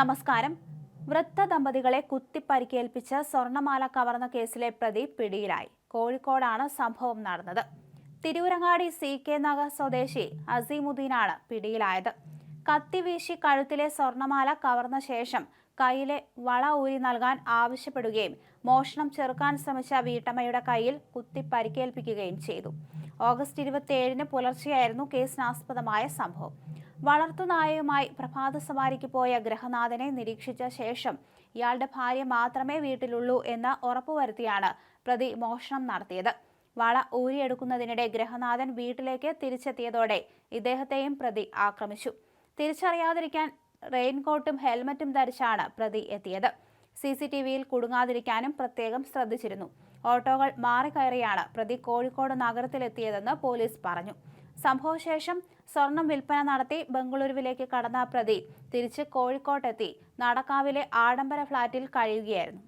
നമസ്കാരം. വൃത്ത ദമ്പതികളെ കുത്തിപ്പരിക്കേൽപ്പിച്ച് സ്വർണമാല കവർന്ന കേസിലെ പ്രതി പിടിയിലായി. കോഴിക്കോടാണ് സംഭവം നടന്നത്. തിരൂരങ്ങാടി സി കെ നഗർ സ്വദേശി അസീമുദ്ദീനാണ് പിടിയിലായത്. കത്തിവീശി കഴുത്തിലെ സ്വർണമാല കവർന്ന ശേഷം കയ്യിലെ വള ഊരി നൽകാൻ ആവശ്യപ്പെടുകയും മോഷണം ചെറുക്കാൻ ശ്രമിച്ച വീട്ടമ്മയുടെ കയ്യിൽ കുത്തി പരിക്കേൽപ്പിക്കുകയും ചെയ്തു. ഓഗസ്റ്റ് ഇരുപത്തിയേഴിന് പുലർച്ചെയായിരുന്നു കേസിനാസ്പദമായ സംഭവം. വളർത്തുനായയുമായി പ്രഭാത സവാരിക്ക് പോയ ഗ്രഹനാഥനെ നിരീക്ഷിച്ച ശേഷം ഇയാളുടെ ഭാര്യ മാത്രമേ വീട്ടിലുള്ളൂ എന്ന് ഉറപ്പുവരുത്തിയാണ് പ്രതി മോഷണം നടത്തിയത്. വള ഊരിയെടുക്കുന്നതിനിടെ ഗ്രഹനാഥൻ വീട്ടിലേക്ക് തിരിച്ചെത്തിയതോടെ ഇദ്ദേഹത്തെയും പ്രതി ആക്രമിച്ചു. തിരിച്ചറിയാതിരിക്കാൻ റെയിൻകോട്ടും ഹെൽമറ്റും ധരിച്ചാണ് പ്രതി എത്തിയത്. സി സി ടി വിയിൽ കുടുങ്ങാതിരിക്കാനും പ്രത്യേകം ശ്രദ്ധിച്ചിരുന്നു. ഓട്ടോകൾ മാറിക്കയറിയാണ് പ്രതി കോഴിക്കോട് നഗരത്തിലെത്തിയതെന്ന് പോലീസ് പറഞ്ഞു. സംഭവശേഷം സ്വർണം വിൽപ്പന നടത്തി ബംഗളൂരുവിലേക്ക് കടന്ന പ്രതി തിരിച്ച് കോഴിക്കോട്ടെത്തി നടക്കാവിലെ ആഡംബര ഫ്ളാറ്റിൽ കഴിയുകയായിരുന്നു.